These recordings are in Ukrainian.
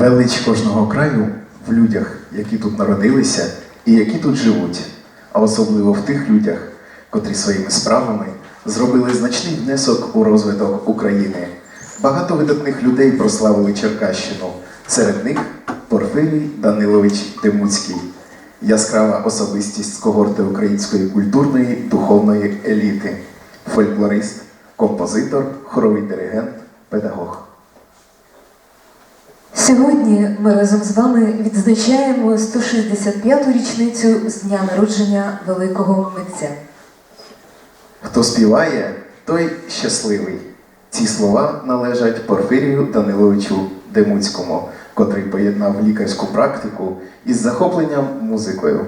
Велич кожного краю в людях, які тут народилися і які тут живуть, а особливо в тих людях, котрі своїми справами зробили значний внесок у розвиток України. Багато видатних людей прославили Черкащину. Серед них Порфирій Данилович Демуцький, яскрава особистість когорти української культурної духовної еліти, фольклорист, композитор, хоровий диригент, педагог. Сьогодні ми разом з вами відзначаємо 165-ту річницю з дня народження великого митця. Хто співає, той щасливий. Ці слова належать Порфирію Даниловичу Демуцькому, котрий поєднав лікарську практику із захопленням музикою.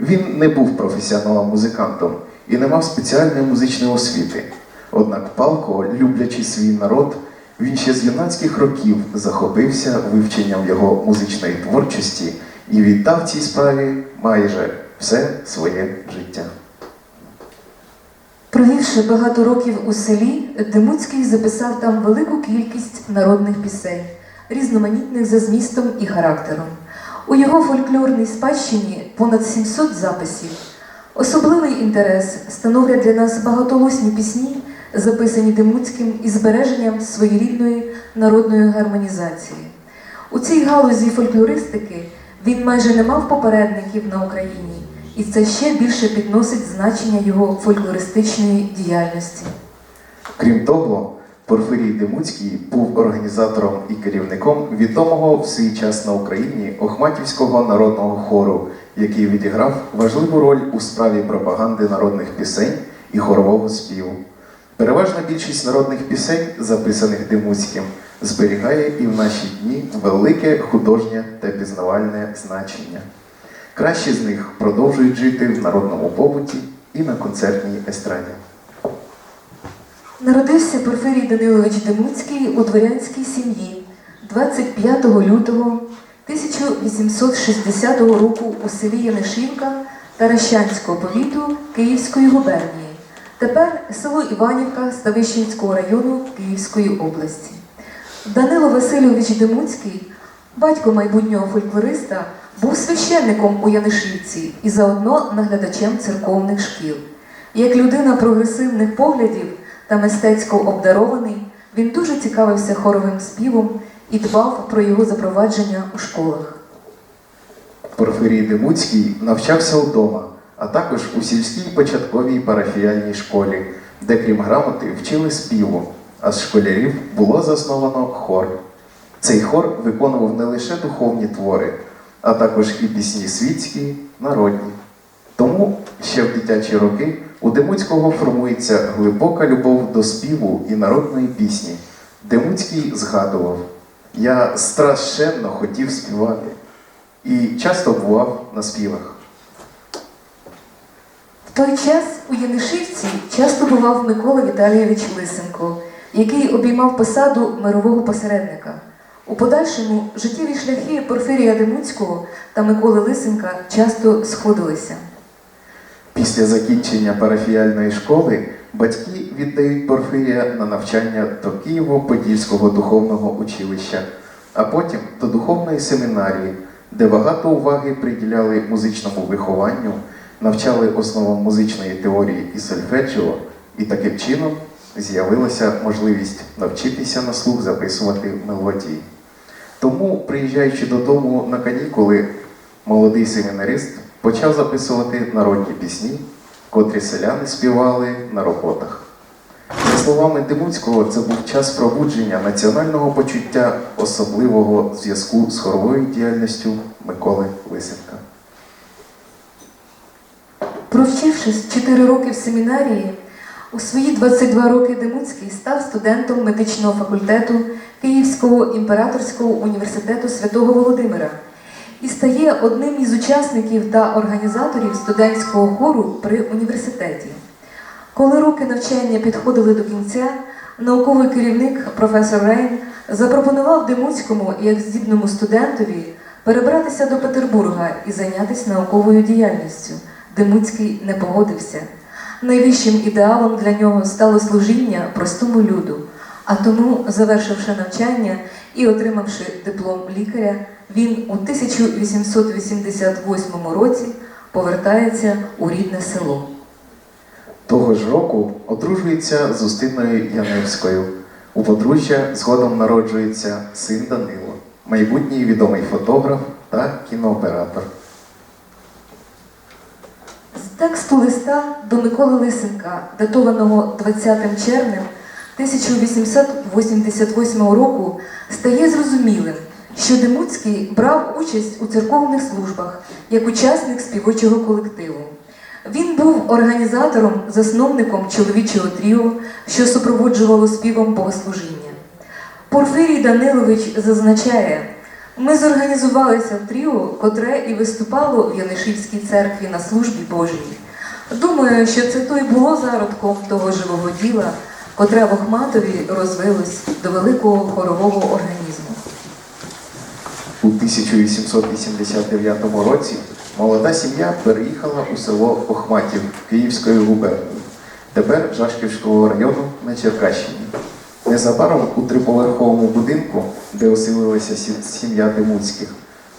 Він не був професіоналом-музикантом і не мав спеціальної музичної освіти. Однак палко, люблячи свій народ, він ще з юнацьких років захопився вивченням його музичної творчості і віддав цій справі майже все своє життя. Провівши багато років у селі, Демуцький записав там велику кількість народних пісень, різноманітних за змістом і характером. У його фольклорній спадщині понад 700 записів. Особливий інтерес становлять для нас багатоголосні пісні, записані Демуцьким із збереженням своєрідної народної гармонізації. У цій галузі фольклористики він майже не мав попередників на Україні, і це ще більше підносить значення його фольклористичної діяльності. Крім того, Порфирій Демуцький був організатором і керівником відомого в свій час на Україні Охматівського народного хору, який відіграв важливу роль у справі пропаганди народних пісень і хорового співу. Переважна більшість народних пісень, записаних Демуцьким, зберігає і в наші дні велике художнє та пізнавальне значення. Кращі з них продовжують жити в народному побуті і на концертній естраді. Народився Порфирій Данилович Демуцький у дворянській сім'ї 25 лютого 1860 року у селі Янишівка Таращанського повіту Київської губернії, тепер село Іванівка Ставищенського району Київської області. Данило Васильович Демуцький, батько майбутнього фольклориста, був священником у Янишівці і заодно наглядачем церковних шкіл. Як людина прогресивних поглядів та мистецько обдарований, він дуже цікавився хоровим співом і дбав про його запровадження у школах. Порфирій Демуцький навчався вдома, а також у сільській початковій парафіяльній школі, де, крім грамоти, вчили співу, а з школярів було засновано хор. Цей хор виконував не лише духовні твори, а також і пісні світські, народні. Тому ще в дитячі роки у Демуцького формується глибока любов до співу і народної пісні. Демуцький згадував: Я страшенно хотів співати і часто бував на співах. Той час у Янишівці часто бував Микола Віталійович Лисенко, який обіймав посаду мирового посередника. У подальшому життєві шляхи Порфирія Демуцького та Миколи Лисенка часто сходилися. Після закінчення парафіяльної школи батьки віддають Порфирія на навчання до Києво-Подільського духовного училища, а потім до духовної семінарії, де багато уваги приділяли музичному вихованню, навчали основам музичної теорії і сольфеджіо, і таким чином з'явилася можливість навчитися на слух записувати мелодії. Тому, приїжджаючи додому на канікули, молодий семінарист почав записувати народні пісні, котрі селяни співали на роботах. За словами Демуцького, це був час пробудження національного почуття особливого зв'язку з хоровою діяльністю Миколи Лисенка. Провчившись 4 роки в семінарії, у свої 22 роки Демуцький став студентом медичного факультету Київського імператорського університету святого Володимира і стає одним із учасників та організаторів студентського хору при університеті. Коли роки навчання підходили до кінця, науковий керівник професор Рейн запропонував Демуцькому як здібному студентові перебратися до Петербурга і зайнятися науковою діяльністю. Демуцький не погодився. Найвищим ідеалом для нього стало служіння простому люду. А тому, завершивши навчання, і отримавши диплом лікаря, він у 1888 році повертається у рідне село. Того ж року одружується з Устиною Яневською. У подружжя згодом народжується син Данило, майбутній відомий фотограф та кінооператор. З тексту листа до Миколи Лисенка, датованого 20 червня 1888 року, стає зрозумілим, що Демуцький брав участь у церковних службах як учасник співочого колективу. Він був організатором, засновником чоловічого тріо, що супроводжувало співом богослужіння. Порфирій Данилович зазначає, ми зорганізувалися в тріо, котре і виступало в Янишівській церкві на службі Божій. Думаю, що це то й було зародком того живого діла, котре в Охматові розвилось до великого хорового організму. У 1889 році молода сім'я переїхала у село Охматів Київської губернії, тепер Жашківського району на Черкащині. Незабаром у триповерховому будинку, де оселилася сім'я Демуцьких,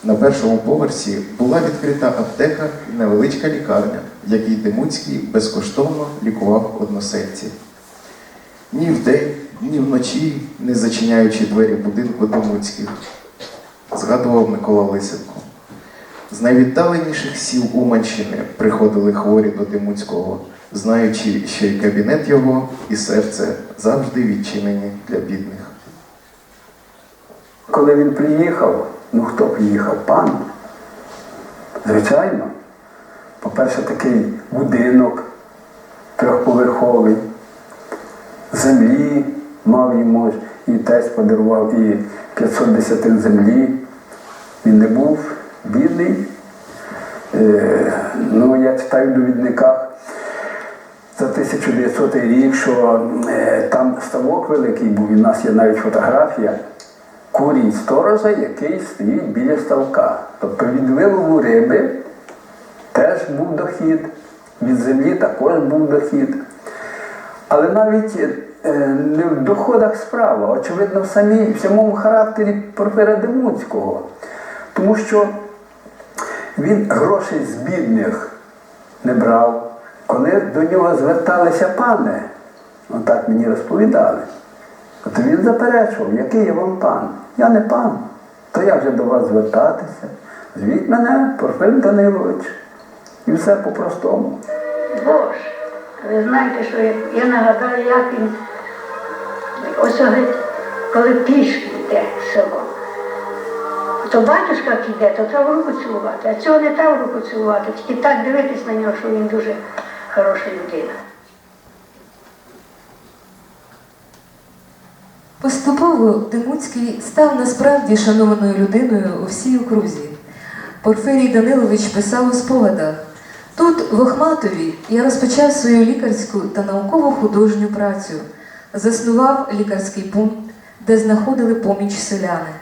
на першому поверсі була відкрита аптека і невеличка лікарня, в якій Демуцький безкоштовно лікував односельців. Ні вдень, ні вночі, не зачиняючи двері будинку Демуцьких, згадував Микола Лисенко. З найвіддаленіших сіл Уманщини приходили хворі до Демуцького, знаючи, що і кабінет його, і серце завжди відчинені для бідних. Коли він приїхав, ну хто приїхав? Пан. Звичайно. По-перше, такий будинок трьохповерховий, землі мав йому, і тесть подарував і 500 десятин землі. Він не був бідний. Е, ну, я читаю в довідниках за 1900 рік, що е, там ставок великий був, в нас є навіть фотографія курій сторожа, який стоїть біля ставка. Тобто від вилову риби теж був дохід, від землі також був дохід. Але навіть е, не в доходах справа, очевидно, в самій в самому характері Порфира Демуцького. Тому що він грошей з бідних не брав. Коли до нього зверталися пани, отак мені розповідали, то він заперечував, який я вам пан? Я не пан. То як же до вас звертатися? Звіть мене, Порфир Данилович. І все по-простому. Боже, ви знаєте, що я, я нагадаю, як він ось коли пішки йде село. То батюшка як йде, то треба в руку цілувати, а цього не треба в руку цілувати, тільки так дивитись на нього, що він дуже хороша людина. Поступово Демуцький став насправді шанованою людиною у всій окрузі. Порфирій Данилович писав у спогадах. Тут, в Охматові, я розпочав свою лікарську та науково-художню працю, заснував лікарський пункт, де знаходили поміч селяни.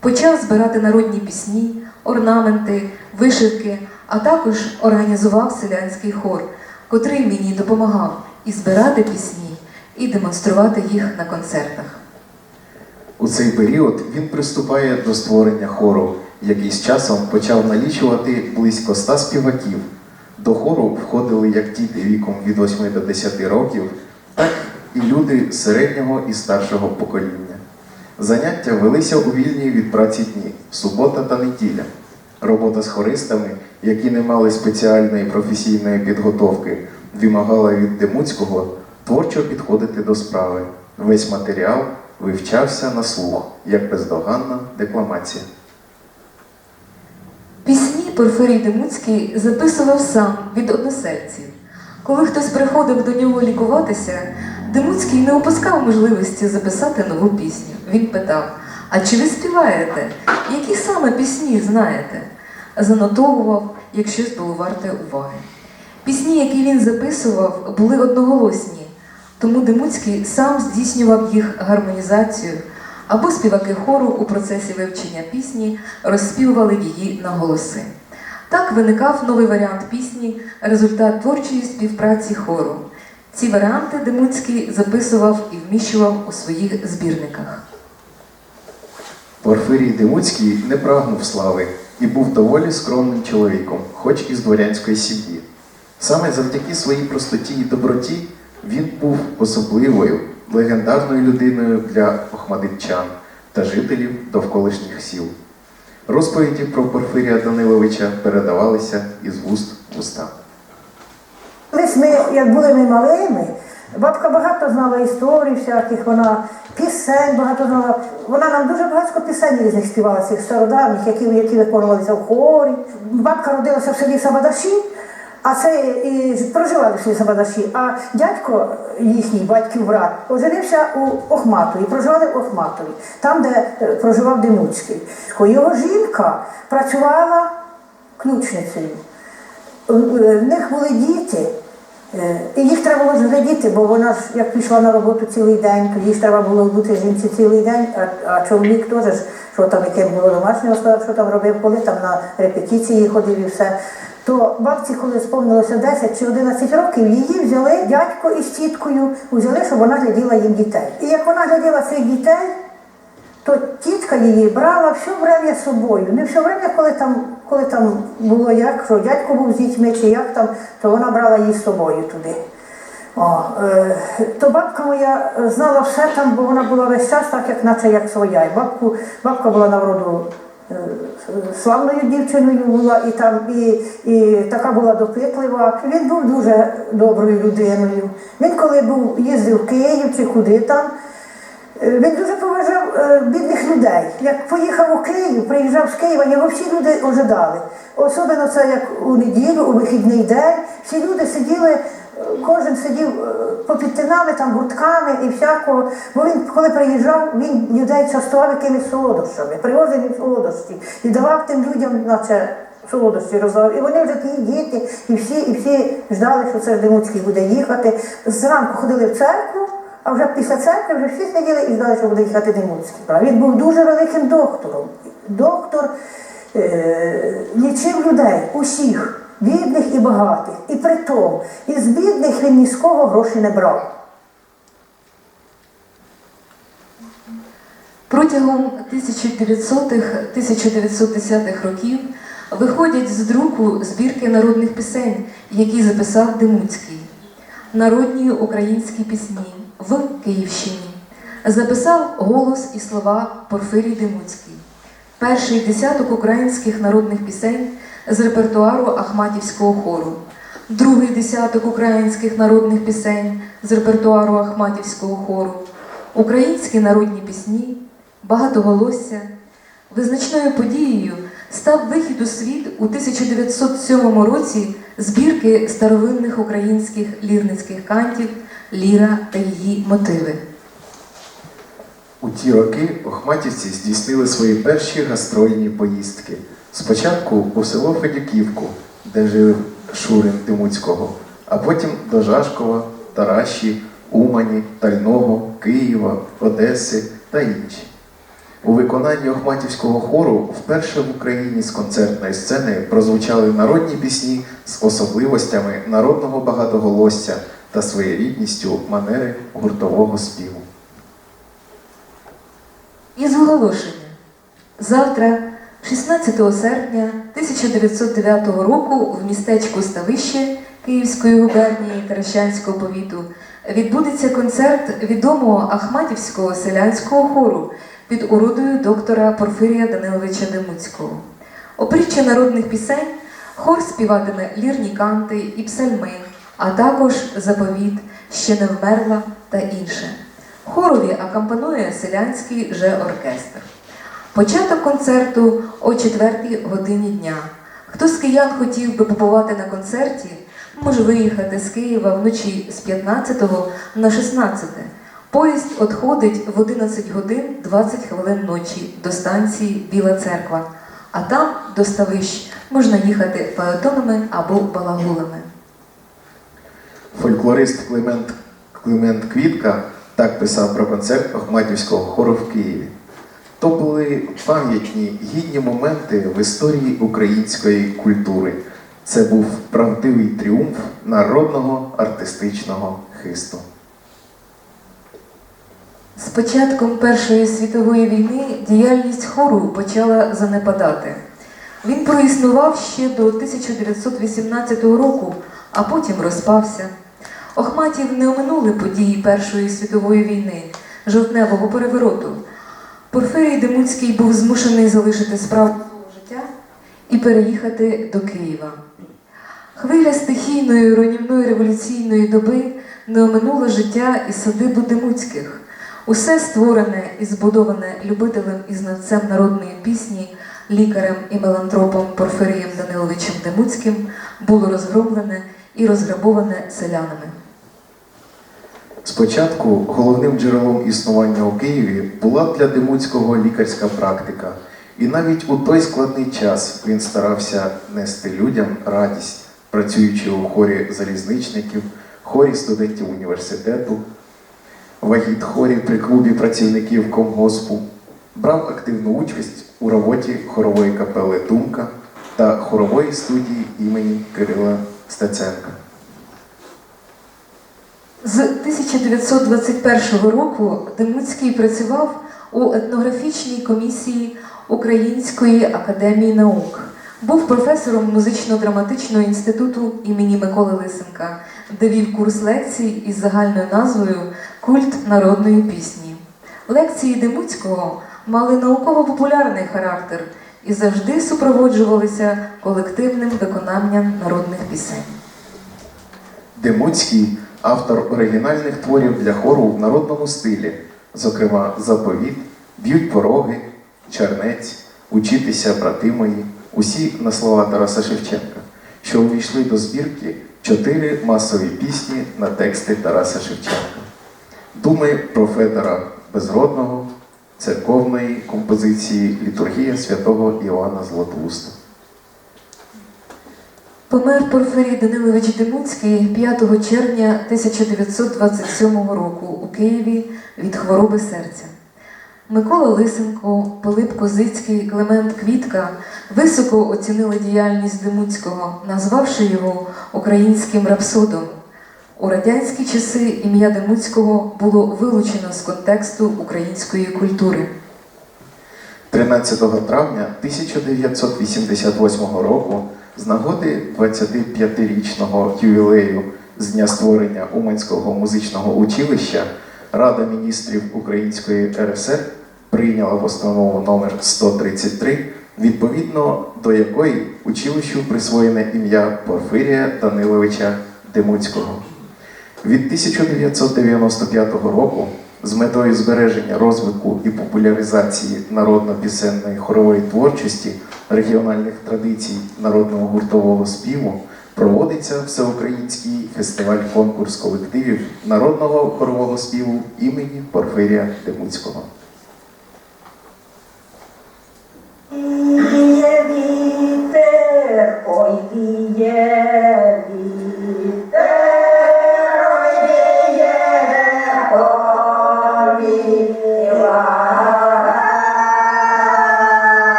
Почав збирати народні пісні, орнаменти, вишивки, а також організував селянський хор, котрий мені допомагав і збирати пісні, і демонструвати їх на концертах. У цей період він приступає до створення хору, який з часом почав налічувати близько ста співаків. До хору входили як діти віком від 8 до 10 років, так і люди середнього і старшого покоління. Заняття велися у вільні від праці дні, субота та неділя. Робота з хористами, які не мали спеціальної професійної підготовки, вимагала від Демуцького творчо підходити до справи. Весь матеріал вивчався на слух, як бездоганна декламація. Пісні Порфирій Демуцький записував сам від односельців. Коли хтось приходив до нього лікуватися, Демуцький не опускав можливості записати нову пісню. Він питав: А чи ви співаєте? Які саме пісні знаєте? Занотовував, як щось було варте уваги. Пісні, які він записував, були одноголосні, тому Демуцький сам здійснював їх гармонізацію, або співаки хору у процесі вивчення пісні розспівували її на голоси. Так виникав новий варіант пісні, результат творчої співпраці хору. Ці варіанти Демуцький записував і вміщував у своїх збірниках. Порфирій Демуцький не прагнув слави і був доволі скромним чоловіком, хоч із дворянської сім'ї. Саме завдяки своїй простоті і доброті він був особливою, легендарною людиною для охмадитчан та жителів довколишніх сіл. Розповіді про Порфирія Даниловича передавалися із вуст в уста. Ми, як були ми малими, бабка багато знала історій всяких, вона пісень багато знала. Вона нам дуже багато пісень різних співала, цих стародавніх, які, які виконувалися в хорі. Бабка родилася в селі Сабадаші, а це і проживали в селі Сабадаші. А дядько їхній, батьків брат, оженився у Охматові, проживали в Охматові, там, де е, проживав Демуцький. Його жінка працювала ключницею. В них були діти, е, і їх треба було ж бо вона ж як пішла на роботу цілий день, то їй треба було бути жінці цілий день, а, а чоловік теж, що там яким було домашнього справа, що там робив, коли там на репетиції ходив і все. То бабці, коли сповнилося 10 чи 11 років, її взяли дядько із тіткою, взяли, щоб вона гляділа їм дітей. І як вона гляділа цих дітей, то тітка її брала все время з собою. Не все время, коли там, коли там було як, що дядько був з дітьми чи як там, то вона брала її з собою туди. О, е, то бабка моя знала все там, бо вона була весь час так, як наче як своя. І бабку, бабка була народу е, славною дівчиною була, і там і, і така була допитлива. Він був дуже доброю людиною. Він коли був їздив в Київ чи куди там. Е, Він дуже поважав е, бідних людей. Як поїхав у Київ, приїжджав з Києва, його всі люди ожидали. Особливо це як у неділю, у вихідний день. Всі люди сиділи, е, кожен сидів попід тинами, там гуртками і всякого. Бо він, коли приїжджав, він людей частував якимись солодощами, привозив їм солодощі і давав тим людям, наче. Солодощі роздавав. І вони вже ті діти, і всі, і всі ждали, що це Демуцький буде їхати. Зранку ходили в церкву, а вже після церкви вже всі сиділи і знали, що буде їхати Демуцький. А Він був дуже великим доктором. Доктор е, лічив людей, усіх, бідних і багатих. І при тому, із бідних він ні з кого грошей не брав. Протягом 1900-1910-х років виходять з друку збірки народних пісень, які записав Демуцький. Народні українські пісні в Київщині. Записав голос і слова Порфирій Демуцький. Перший десяток українських народних пісень з репертуару Ахматівського хору. Другий десяток українських народних пісень з репертуару Ахматівського хору. Українські народні пісні, багатоголосся. Визначною подією став вихід у світ у 1907 році збірки старовинних українських лірницьких кантів Ліра та її мотиви. У ті роки охматівці здійснили свої перші гастрольні поїздки. Спочатку у село Федюківку, де жив Шурин Тимуцького, а потім до Жашкова, Тараші, Умані, Тального, Києва, Одеси та інші. У виконанні Охматівського хору вперше в Україні з концертної сцени прозвучали народні пісні з особливостями народного багатоголосся та своєрідністю манери гуртового співу. Із оголошення. Завтра, 16 серпня 1909 року, в містечку Ставище Київської губернії Таращанського повіту відбудеться концерт відомого Ахматівського селянського хору під уродою доктора Порфирія Даниловича Демуцького. Опритчя народних пісень хор співатиме лірні канти і псальми, а також заповіт ще не вмерла та інше. Хорові акомпанує селянський же оркестр. Початок концерту о 4 годині дня. Хто з киян хотів би побувати на концерті, може виїхати з Києва вночі з 15 на 16. Поїзд відходить в 11 годин 20 хвилин ночі до станції Біла Церква, а там до ставищ можна їхати паетонами або балагулами. Фольклорист Климент, Климент Квітка так писав про концерт Охматівського хору в Києві. То були пам'ятні гідні моменти в історії української культури. Це був правдивий тріумф народного артистичного хисту. З початком Першої світової війни діяльність хору почала занепадати. Він проіснував ще до 1918 року, а потім розпався. Охматів не оминули події Першої світової війни, жовтневого перевороту. Порфирій Демуцький був змушений залишити справу свого життя і переїхати до Києва. Хвиля стихійної руйнівної революційної доби не оминула життя і садибу Демуцьких. Усе створене і збудоване любителем і знавцем народної пісні, лікарем і мелантропом Порфирієм Даниловичем Демуцьким було розгромлене і розграбоване селянами. Спочатку головним джерелом існування у Києві була для Демуцького лікарська практика, і навіть у той складний час він старався нести людям радість, працюючи у хорі залізничників, хорі студентів університету, вагіт хорі при клубі працівників комгоспу, брав активну участь у роботі хорової капели Думка та хорової студії імені Кирила Стеценка. З 1921 року Демуцький працював у етнографічній комісії Української академії наук. Був професором музично-драматичного інституту імені Миколи Лисенка, де вів курс лекцій із загальною назвою Культ народної пісні. Лекції Демуцького мали науково-популярний характер і завжди супроводжувалися колективним виконанням народних пісень. Демуцький автор оригінальних творів для хору в народному стилі, зокрема Заповіт, Б'ють пороги, Чернець, Учитися, брати мої, усі на слова Тараса Шевченка, що увійшли до збірки чотири масові пісні на тексти Тараса Шевченка. Думи про Федора Безродного, церковної композиції Літургія святого Іоанна Златоуста. Помер Порфирій Данилович Демуцький 5 червня 1927 року у Києві від хвороби серця. Микола Лисенко, Пилип Козицький, Клемент Квітка високо оцінили діяльність Демуцького, назвавши його українським рапсодом. У радянські часи ім'я Демуцького було вилучено з контексту української культури. 13 травня 1988 року з нагоди 25-річного ювілею з дня створення Уманського музичного училища Рада міністрів Української РСР прийняла постанову номер 133, відповідно до якої училищу присвоєне ім'я Порфирія Даниловича Демуцького. Від 1995 року з метою збереження розвитку і популяризації народно-пісенної хорової творчості, регіональних традицій народного гуртового співу проводиться всеукраїнський фестиваль-конкурс колективів народного хорового співу імені Порфирія Демуцького.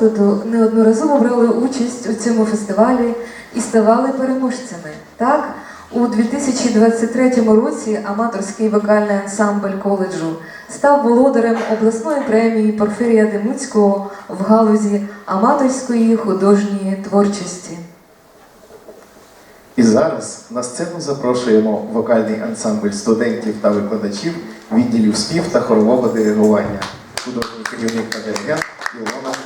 Закладу неодноразово брали участь у цьому фестивалі і ставали переможцями. Так, у 2023 році аматорський вокальний ансамбль коледжу став володарем обласної премії Порфирія Демуцького в галузі аматорської художньої творчості. І зараз на сцену запрошуємо вокальний ансамбль студентів та викладачів відділів спів та хорового диригування. Художній керівник та диригент Ілона